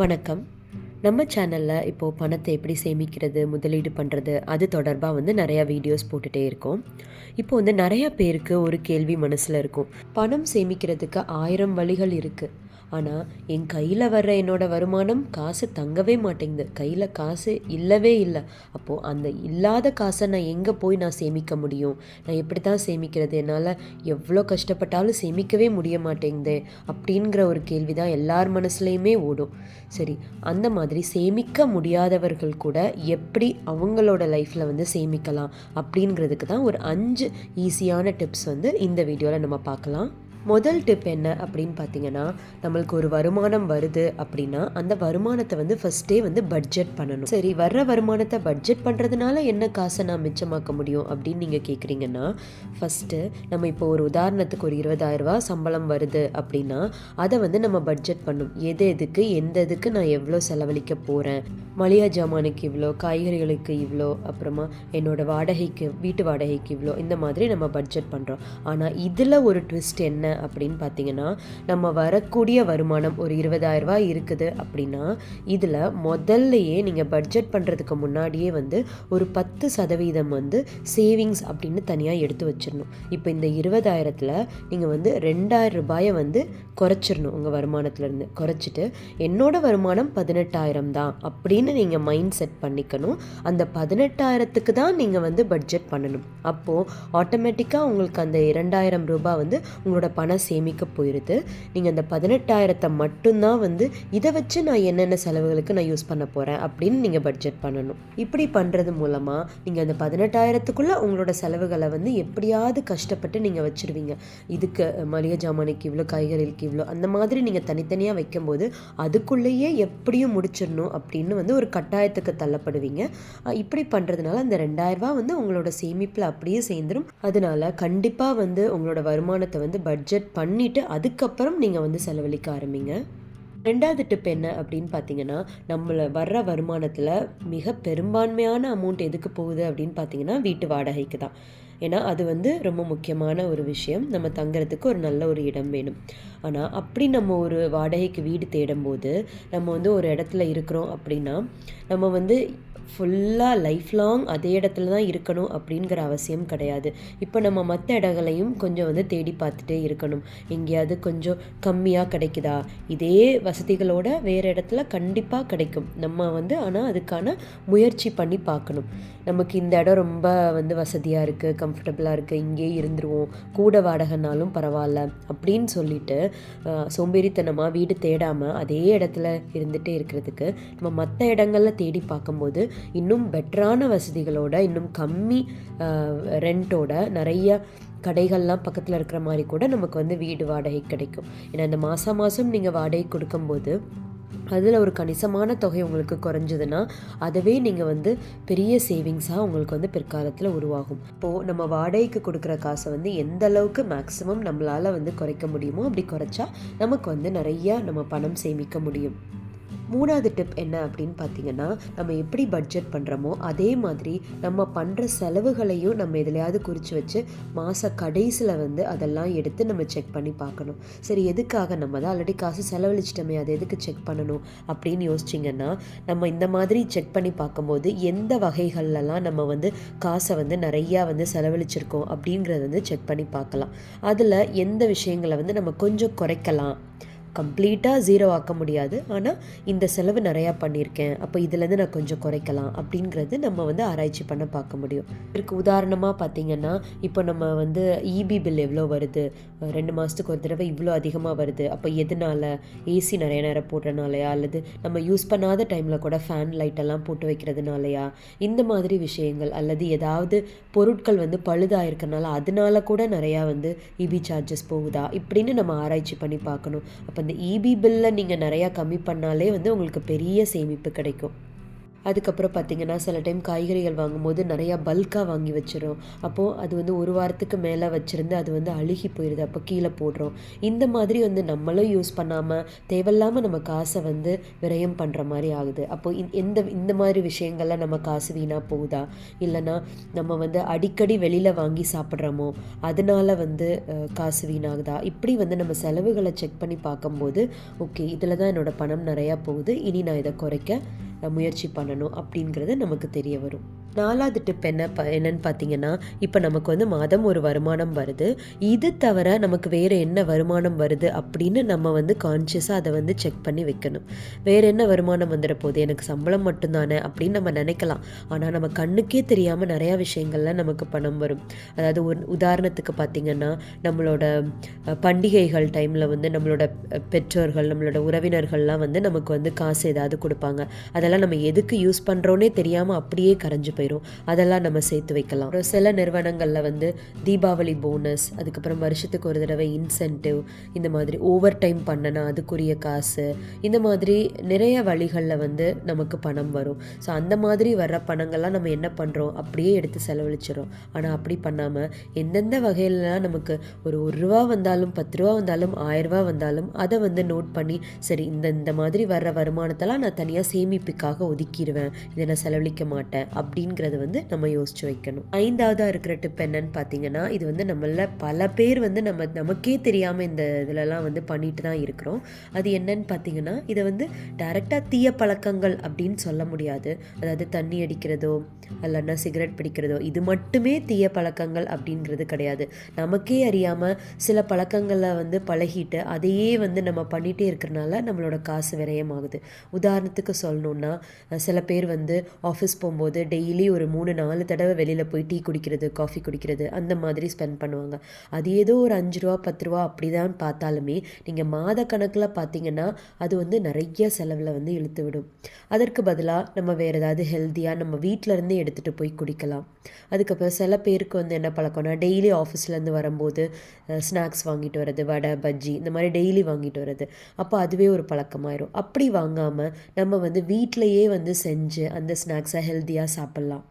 வணக்கம். நம்ம சேனலில் இப்போது பணத்தை எப்படி சேமிக்கிறது முதலீடு பண்ணுறது அது தொடர்பாக வந்து நிறையா வீடியோஸ் போட்டுகிட்டே இருக்கோம். இப்போ வந்து நிறையா பேருக்கு ஒரு கேள்வி மனசில் இருக்கும். பணம் சேமிக்கிறதுக்கு ஆயிரம் வழிகள் இருக்குது ஆனால் என் கையில் வர்ற என்னோட வருமானம் காசு தங்கவே மாட்டேங்குது. கையில் காசு இல்லவே இல்லை. அப்போது அந்த இல்லாத காசை நான் எங்கே போய் நான் சேமிக்க முடியும்? நான் எப்படி தான் சேமிக்கிறது? என்னால் எவ்வளோ கஷ்டப்பட்டாலும் சேமிக்கவே முடிய மாட்டேங்குது அப்படிங்கிற ஒரு கேள்வி தான் எல்லார் மனசுலையுமே ஓடும். சரி அந்த மாதிரி சேமிக்க முடியாதவர்கள் கூட எப்படி அவங்களோட லைஃப்பில் வந்து சேமிக்கலாம்? அப்படிங்கிறதுக்கு தான் ஒரு அஞ்சு ஈஸியான டிப்ஸ் வந்து இந்த வீடியோவில் நம்ம பார்க்கலாம். முதல் டிப் என்ன அப்படின்னு பார்த்தீங்கன்னா நம்மளுக்கு ஒரு வருமானம் வருது அப்படின்னா அந்த வருமானத்தை வந்து ஃபஸ்ட்டே வந்து பட்ஜெட் பண்ணணும். சரி வர்ற வருமானத்தை பட்ஜெட் பண்ணுறதுனால என்ன காசை நான் மிச்சமாக்க முடியும் அப்படின்னு நீங்கள் கேட்குறீங்கன்னா ஃபஸ்ட்டு நம்ம இப்போ ஒரு உதாரணத்துக்கு ஒரு இருபதாயிரரூபா சம்பளம் வருது அப்படின்னா அதை வந்து நம்ம பட்ஜெட் பண்ணும். எது எதுக்கு எந்த இதுக்கு நான் எவ்வளோ செலவழிக்க போகிறேன் மளிகை ஜாமானுக்கு இவ்வளோ காய்கறிகளுக்கு இவ்வளோ அப்புறமா என்னோடய வாடகைக்கு வீட்டு வாடகைக்கு இவ்வளோ இந்த மாதிரி நம்ம பட்ஜெட் பண்ணுறோம் ஆனால் இதில் ஒரு ட்விஸ்ட் என்ன அப்படின்னு பார்த்தீங்கன்னா நம்ம வரக்கூடிய வருமானம் ஒரு இருபதாயிரரூபா இருக்குது அப்படின்னா இதில் முதல்லையே நீங்கள் பட்ஜெட் பண்ணுறதுக்கு முன்னாடியே வந்து ஒரு பத்து சதவீதம் வந்து சேவிங்ஸ் அப்படின்னு தனியாக எடுத்து வச்சிடணும். இப்போ இந்த இருபதாயிரத்தில் நீங்கள் வந்து ரெண்டாயிரம் ரூபாயை வந்து குறைச்சிடணும் உங்கள் வருமானத்துலேருந்து குறைச்சிட்டு என்னோட வருமானம் பதினெட்டாயிரம் தான் அப்படின்னு நீங்கள் மைண்ட் செட் பண்ணிக்கணும். அந்த பதினெட்டாயிரத்துக்கு தான் நீங்கள் வந்து பட்ஜெட் பண்ணணும். அப்போது ஆட்டோமேட்டிக்காக உங்களுக்கு அந்த இரண்டாயிரம் ரூபாய் வந்து உங்களோட பணம் சேமிக்க போயிடுது நீங்கள் அந்த பதினெட்டாயிரத்தை மட்டும்தான் வந்து இதை வச்சு நான் என்னென்ன செலவுகளுக்கு நான் யூஸ் பண்ண போகிறேன் அப்படின்னு நீங்கள் பட்ஜெட் பண்ணணும். இப்படி பண்ணுறது மூலமாக நீங்கள் அந்த பதினெட்டாயிரத்துக்குள்ளே உங்களோட செலவுகளை வந்து எப்படியாவது கஷ்டப்பட்டு நீங்கள் வச்சுருவீங்க. இதுக்கு மளிகை ஜாமானுக்கு இவ்வளோ காய்கறிகளுக்கு இவ்வளோ அந்த மாதிரி நீங்கள் தனித்தனியாக வைக்கும்போது அதுக்குள்ளேயே எப்படியும் முடிச்சிடணும் அப்படின்னு வந்து ஒரு கட்டாயத்துக்கு தள்ளப்படுவீங்க. இப்படி பண்ணுறதுனால அந்த ரெண்டாயிரரூபா வந்து உங்களோட சேமிப்பில் அப்படியே சேர்ந்துடும் அதனால கண்டிப்பாக வந்து உங்களோட வருமானத்தை வந்து பட்ஜெட் பண்ணிவிட்டு அதுக்கப்புறம் நீங்கள் வந்து செலவழிக்க ஆரம்பிங்க. ரெண்டாவது டிப் என்ன அப்படின்னு பார்த்தீங்கன்னா நம்மளை வர்ற வருமானத்தில் மிக பெரும்பான்மையான அமௌண்ட் எதுக்கு போகுது அப்படின்னு பார்த்தீங்கன்னா வீட்டு வாடகைக்கு தான் ஏன்னா அது வந்து ரொம்ப முக்கியமான ஒரு விஷயம். நம்ம தங்குறதுக்கு ஒரு நல்ல ஒரு இடம் வேணும். ஆனால் அப்படி நம்ம ஒரு வாடகைக்கு வீடு தேடும்போது நம்ம வந்து ஒரு இடத்துல இருக்கிறோம் அப்படின்னா நம்ம வந்து ஃபுல்லாக லைஃப் லாங் அதே இடத்துல தான் இருக்கணும் அப்படிங்கிற அவசியம் கிடையாது. இப்போ நம்ம மற்ற இடங்களையும் கொஞ்சம் வந்து தேடி பார்த்துட்டே இருக்கணும். எங்கேயாவது கொஞ்சம் கம்மியாக கிடைக்குதா? இதே வசதிகளோட வேறு இடத்துல கண்டிப்பாக கிடைக்கும். நம்ம வந்து ஆனால் அதுக்கான முயற்சி பண்ணி பார்க்கணும். நமக்கு இந்த இடம் ரொம்ப வந்து வசதியாக இருக்குது கம்ஃபர்டபுளாக இருக்குது இங்கேயே இருந்துருவோம். கூட வாடகைனாலும் பரவாயில்ல அப்படின்னு சொல்லிட்டு சோம்பேறித்தனமாக வீடு தேடாமல் அதே இடத்துல இருந்துகிட்டே இருக்கிறதுக்கு நம்ம மற்ற இடங்களில் தேடி பார்க்கும்போது இன்னும் பெட்டரான வசதிகளோட இன்னும் கம்மி ரெண்ட்டோட நிறைய கடைகள்லாம் பக்கத்தில் இருக்கிற மாதிரி கூட நமக்கு வந்து வீடு வாடகை கிடைக்கும். ஏன்னா இந்த மாதம் மாதம் நீங்கள் வாடகை கொடுக்கும்போது அதில் ஒரு கணிசமான தொகை உங்களுக்கு குறைஞ்சதுன்னா அதவே நீங்கள் வந்து பெரிய சேவிங்ஸாக உங்களுக்கு வந்து பிற்காலத்தில் உருவாகும். இப்போது நம்ம வாடகைக்கு கொடுக்குற காசை வந்து எந்த அளவுக்கு மேக்ஸிமம் நம்மளால் வந்து குறைக்க முடியுமோ அப்படி குறைச்சா நமக்கு வந்து நிறையா நம்ம பணம் சேமிக்க முடியும். மூணாவது டிப் என்ன அப்படின்னு பார்த்தீங்கன்னா நம்ம எப்படி பட்ஜெட் பண்ணுறோமோ அதே மாதிரி நம்ம பண்ணுற செலவுகளையும் நம்ம எதுலையாவது குறித்து வச்சு மாத கடைசியில் வந்து அதெல்லாம் எடுத்து நம்ம செக் பண்ணி பார்க்கணும். சரி எதுக்காக நம்ம தான் ஆல்ரெடி காசு செலவழிச்சிட்டோமே அதை எதுக்கு செக் பண்ணணும் அப்படின்னு யோசிச்சிங்கன்னா நம்ம இந்த மாதிரி செக் பண்ணி பார்க்கும்போது எந்த வகைகள்லாம் நம்ம வந்து காசை வந்து நிறையா வந்து செலவழிச்சிருக்கோம் அப்படிங்கிறத வந்து செக் பண்ணி பார்க்கலாம். அதில் எந்த விஷயங்களை வந்து நம்ம கொஞ்சம் குறைக்கலாம். கம்ப்ளீட்டாக ஜீரோ ஆக்க முடியாது. ஆனால் இந்த செலவு நிறையா பண்ணியிருக்கேன். அப்போ இதுலேருந்து நான் கொஞ்சம் குறைக்கலாம் அப்படிங்கிறது நம்ம வந்து ஆராய்ச்சி பண்ண பார்க்க முடியும். இதற்கு உதாரணமாக பார்த்தீங்கன்னா இப்போ நம்ம வந்து இபி பில் எவ்வளோ வருது? ரெண்டு மாதத்துக்கு ஒரு தடவை இவ்வளோ அதிகமாக வருது. அப்போ எதனால? ஏசி நிறைய நேரம் போடுறனாலயா? அல்லது நம்ம யூஸ் பண்ணாத டைமில் கூட ஃபேன் லைட்டெல்லாம் போட்டு வைக்கிறதுனாலயா? இந்த மாதிரி விஷயங்கள் அல்லது ஏதாவது பொருட்கள் வந்து பழுதாக இருக்கனால அதனால கூட நிறையா வந்து இபி சார்ஜஸ் போகுதா? இப்படின்னு நம்ம ஆராய்ச்சி பண்ணி பார்க்கணும். அப்போ அந்த இபி பில்லை நீங்கள் நிறையா கம்மி பண்ணாலே வந்து உங்களுக்கு பெரிய சேமிப்பு கிடைக்கும். அதுக்கப்புறம் பார்த்திங்கன்னா சில டைம் காய்கறிகள் வாங்கும்போது நிறையா பல்காக வாங்கி வச்சிடும் அப்போது அது வந்து ஒரு வாரத்துக்கு மேலே வச்சுருந்து அது வந்து அழுகி போயிடுது அப்போ கீழே போடுறோம். இந்த மாதிரி வந்து நம்மளும் யூஸ் பண்ணாமல் தேவையில்லாமல் நம்ம காசை வந்து விரயம் பண்ணுற மாதிரி ஆகுது. அப்போது எந்த இந்த மாதிரி விஷயங்கள்லாம் நம்ம காசு வீணாக போகுதா? இல்லைன்னா நம்ம வந்து அடிக்கடி வெளியில் வாங்கி சாப்பிட்றோமோ அதனால வந்து காசு வீணாகுதா? இப்படி வந்து நம்ம செலவுகளை செக் பண்ணி பார்க்கும்போது ஓகே இதில் தான் என்னோட பணம் நிறையா போகுது. இனி நான் இதை குறைக்க முயற்சி பண்ணணும் அப்படிங்கிறது நமக்கு தெரிய வரும். நாலாவது டிப் என்ன ப என்னன்னு பார்த்தீங்கன்னா இப்போ நமக்கு வந்து மாதம் ஒரு வருமானம் வருது. இது தவிர நமக்கு வேறு என்ன வருமானம் வருது அப்படின்னு நம்ம வந்து கான்ஷியஸாக அதை வந்து செக் பண்ணி வைக்கணும். வேறு என்ன வருமானம் வந்துட போகுது? எனக்கு சம்பளம் மட்டும்தானே அப்படின்னு நம்ம நினைக்கலாம். ஆனால் நம்ம கண்ணுக்கே தெரியாமல் நிறையா விஷயங்கள்லாம் நமக்கு பணம் வரும். அதாவது ஒரு உதாரணத்துக்கு பார்த்திங்கன்னா நம்மளோட பண்டிகைகள் டைமில் வந்து நம்மளோட பெற்றோர்கள் நம்மளோட உறவினர்கள்லாம் வந்து நமக்கு வந்து காசு ஏதாவது கொடுப்பாங்க. அதெல்லாம் நம்ம எதுக்கு யூஸ் பண்ணுறோன்னே தெரியாமல் அப்படியே கரைஞ்சு போயிடும் அதெல்லாம் நம்ம சேர்த்து வைக்கலாம். அப்புறம் சில நிறுவனங்களில் வந்து தீபாவளி போனஸ் அதுக்கப்புறம் வருஷத்துக்கு ஒரு தடவை இன்சென்டிவ் இந்த மாதிரி ஓவர் டைம் பண்ணனா அதுக்குரிய காசு இந்த மாதிரி நிறைய வழிகளில் வந்து நமக்கு பணம் வரும். ஸோ அந்த மாதிரி வர்ற பணங்கள்லாம் நம்ம என்ன பண்ணுறோம் அப்படியே எடுத்து செலவழிச்சிடும் ஆனால் அப்படி பண்ணாமல் எந்தெந்த வகையிலலாம் நமக்கு ஒரு ஒரு ரூபா வந்தாலும் பத்து ரூபா வந்தாலும் ஆயிரம் ரூபா வந்தாலும் அதை வந்து நோட் பண்ணி சரி இந்த இந்த மாதிரி வர்ற வருமானத்தெல்லாம் நான் தனியாக சேமிப்பு இதுக்காக ஒதுக்கிடுவேன் இதை நான் செலவழிக்க மாட்டேன் அப்படிங்கிறத வந்து நம்ம யோசிச்சு வைக்கணும். ஐந்தாவதாக இருக்கிற டிப் என்னன்னு பார்த்தீங்கன்னா இது வந்து நம்மள பல பேர் வந்து நம்ம நமக்கே தெரியாமல் இந்த இதிலலாம் வந்து பண்ணிட்டு தான் இருக்கிறோம். அது என்னன்னு பார்த்தீங்கன்னா இதை வந்து டைரெக்டாக தீய பழக்கங்கள் அப்படின்னு சொல்ல முடியாது. அதாவது தண்ணி அடிக்கிறதோ இல்லைன்னா சிகரெட் பிடிக்கிறதோ இது மட்டுமே தீய பழக்கங்கள் அப்படிங்கிறது கிடையாது. நமக்கே அறியாமல் சில பழக்கங்களை வந்து பழகிட்டு அதையே வந்து நம்ம பண்ணிகிட்டே இருக்கிறனால நம்மளோட காசு விரயமாகுது. உதாரணத்துக்கு சொல்லணுன்னா சில பேர் வந்து ஆஃபீஸ் போகும்போது டெய்லி ஒரு மூணு நாலு தடவை வெளியில் போய் டீ குடிக்கிறது காஃபி குடிக்கிறது அந்த மாதிரி ஸ்பெண்ட் பண்ணுவாங்க. அது ஏதோ ஒரு அஞ்சு ரூபா பத்து ரூபா அப்படி தான் பார்த்தாலுமே நீங்கள் மாத கணக்கில் பார்த்தீங்கன்னா அது வந்து நிறைய செலவில் வந்து இழுத்து விடும் அதற்கு பதிலாக நம்ம வேறு ஏதாவது ஹெல்த்தியாக நம்ம வீட்டில இருந்தே எடுத்துகிட்டு போய் குடிக்கலாம். அதுக்கப்புறம் சில பேருக்கு வந்து என்ன பழக்கம்னா டெய்லி ஆஃபீஸ்லேருந்து வரும்போது ஸ்நாக்ஸ் வாங்கிட்டு வர்றது வடை பஜ்ஜி இந்த மாதிரி டெய்லி வாங்கிட்டு வர்றது. அப்போ அதுவே ஒரு பழக்கமாயிரும். அப்படி வாங்காமல் நம்ம வந்து வீட்டிலையே வந்து செஞ்சு அந்த ஸ்நாக்ஸை ஹெல்த்தியாக சாப்பிட்லாம்.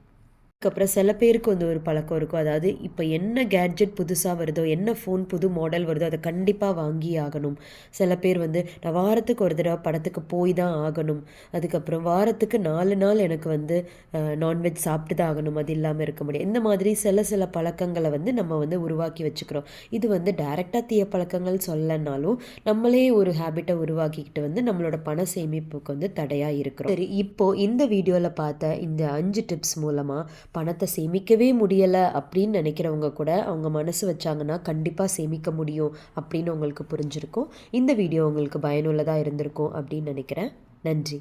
அதுக்கப்புறம் சில பேருக்கு வந்து ஒரு பழக்கம் இருக்கும். அதாவது இப்போ என்ன கேட்ஜெட் புதுசாக வருதோ என்ன ஃபோன் புது மாடல் வருதோ அதை கண்டிப்பாக வாங்கி ஆகணும். சில பேர் வந்து நான் வாரத்துக்கு ஒரு தடவை படத்துக்கு போய் தான் ஆகணும். அதுக்கப்புறம் வாரத்துக்கு நாலு நாள் எனக்கு வந்து நான்வெஜ் சாப்பிட்டு தான் ஆகணும். அது இல்லாமல் இருக்க முடியும் இந்த மாதிரி சில சில பழக்கங்களை வந்து நம்ம வந்து உருவாக்கி வச்சுக்கிறோம். இது வந்து டைரெக்டாக தீய பழக்கங்கள் சொல்லனாலும் நம்மளே ஒரு ஹேபிட்டை உருவாக்கிக்கிட்டு வந்து நம்மளோட பண சேமிப்புக்கு வந்து தடையாக இருக்கிறோம். சரி இப்போது இந்த வீடியோவில் பார்த்த இந்த அஞ்சு டிப்ஸ் மூலமாக பணத்தை சேமிக்கவே முடியலை அப்படின்னு நினைக்கிறவங்க கூட அவங்க மனசு வச்சாங்கன்னா கண்டிப்பாக சேமிக்க முடியும் அப்படின்னு உங்களுக்கு புரிஞ்சிருக்கும். இந்த வீடியோ உங்களுக்கு பயனுள்ளதாக இருந்திருக்கும் அப்படின்னு நினைக்கிறேன். நன்றி.